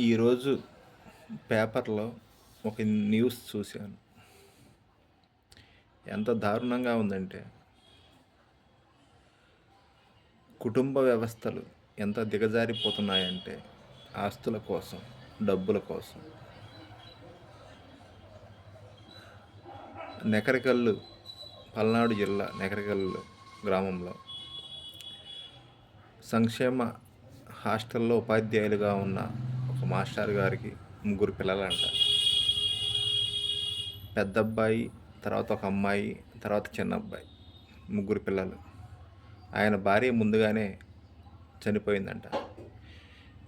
ఈరోజు పేపర్లో ఒక న్యూస్ చూశాను. ఎంత దారుణంగా ఉందంటే కుటుంబ వ్యవస్థలు ఎంత దిగజారిపోతున్నాయంటే ఆస్తుల కోసం డబ్బుల కోసం. నెకరికల్లు పల్నాడు జిల్లా నెకరికల్లు గ్రామంలో సంక్షేమ హాస్టల్లో ఉపాధ్యాయులుగా ఉన్న మాస్టర్ గారికి ముగ్గురు పిల్లలంట. పెద్ద అబ్బాయి తర్వాత ఒక అమ్మాయి తర్వాత చిన్న అబ్బాయి ముగ్గురు పిల్లలు. ఆయన భార్య ముందుగానే చనిపోయిందంట.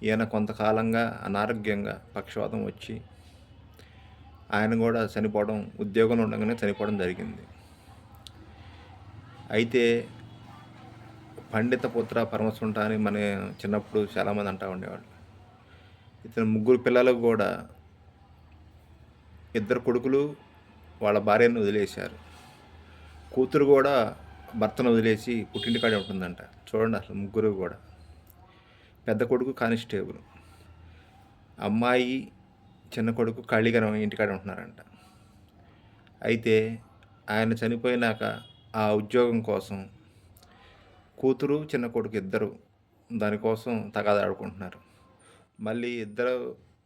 ఈయన కొంతకాలంగా అనారోగ్యంగా పక్షవాతం వచ్చి ఆయన కూడా చనిపోవడం ఉద్యోగంలో ఉండగానే చనిపోవడం జరిగింది. అయితే పండిత పుత్ర పరమసుంట అని మన చిన్నప్పుడు చాలామంది అంటూ ఉండేవాళ్ళు. ఇతను ముగ్గురు పిల్లలకు కూడా ఇద్దరు కొడుకులు వాళ్ళ భార్యను వదిలేశారు. కూతురు కూడా భర్తను వదిలేసి పుట్టింటికాడే ఉంటుందంట. చూడండి అసలు ముగ్గురు కూడా. పెద్ద కొడుకు కానిస్టేబుల్. అమ్మాయి చిన్న కొడుకు ఖాళీగా ఇంటికాడ ఉంటున్నారంట. అయితే ఆయన చనిపోయినాక ఆ ఉద్యోగం కోసం కూతురు చిన్న కొడుకు ఇద్దరు దానికోసం తగాదాడుకుంటున్నారు. మళ్ళీ ఇద్దరు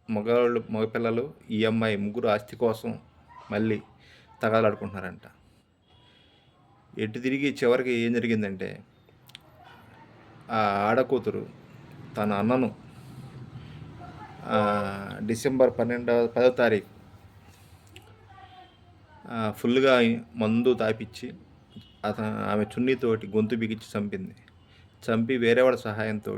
మగవాళ్ళు మగపిల్లలు ఈ అమ్మాయి ముగ్గురు ఆస్తి కోసం మళ్ళీ తగాదాడుకుంటున్నారంట. ఎటు తిరిగి చివరికి ఏం జరిగిందంటే ఆ ఆడకూతురు తన అన్నను డిసెంబర్ పన్నెండవ పదో తారీఖు ఫుల్గా మందు తాపిచ్చి అతను ఆమె చున్నీతోటి గొంతు బిగించి చంపింది. చంపి వేరే వాళ్ళ సహాయంతో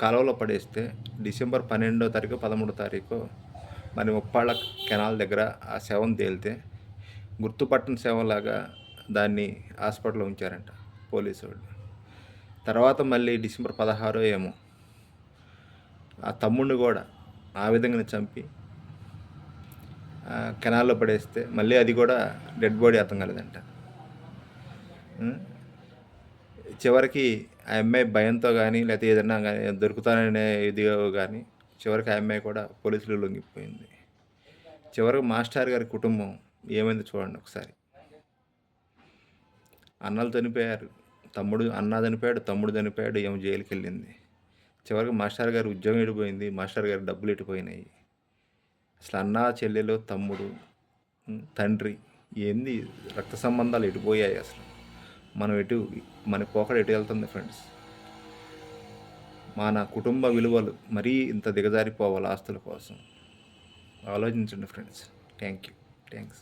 కాలువలో పడేస్తే డిసెంబర్ పన్నెండో తారీఖు పదమూడో తారీఖు మరి ముప్పాళ్ళ కెనాల్ దగ్గర ఆ శవం తేలితే గుర్తుపట్టని శవంలాగా దాన్ని హాస్పిటల్లో ఉంచారంట పోలీసు వాళ్ళు. తర్వాత మళ్ళీ డిసెంబర్ పదహారో ఏమో ఆ తమ్ముడిని కూడా ఆ విధంగానే చంపి కెనాల్లో పడేస్తే మళ్ళీ అది కూడా డెడ్ బాడీ అర్థం కాలేదంట. చివరికి ఆ అమ్మాయి భయంతో కానీ లేకపోతే ఏదైనా కానీ దొరుకుతాననే ఇది కానీ చివరికి ఆ అమ్మాయి కూడా పోలీసులు లొంగిపోయింది. చివరికి మాస్టర్ గారి కుటుంబం ఏమైంది చూడండి ఒకసారి. అన్నలు చనిపోయారు. తమ్ముడు అన్న చనిపోయాడు తమ్ముడు చనిపోయాడు ఏమో జైలుకి వెళ్ళింది చివరికి మాస్టర్ గారు ఉద్యోగం ఇడిపోయింది మాస్టర్ గారి డబ్బులు ఇటుపోయినాయి అసలు అన్న చెల్లెలు తమ్ముడు తండ్రి ఏంది రక్త సంబంధాలు ఇడిపోయాయి అసలు. మనం ఎటు మన పోకడ ఎటు వెళ్తుంది ఫ్రెండ్స్ మన కుటుంబ విలువలు మరీ ఇంత దిగజారిపోవాలి ఆస్తుల కోసం. ఆలోచించండి ఫ్రెండ్స్ థ్యాంక్ యూ థ్యాంక్స్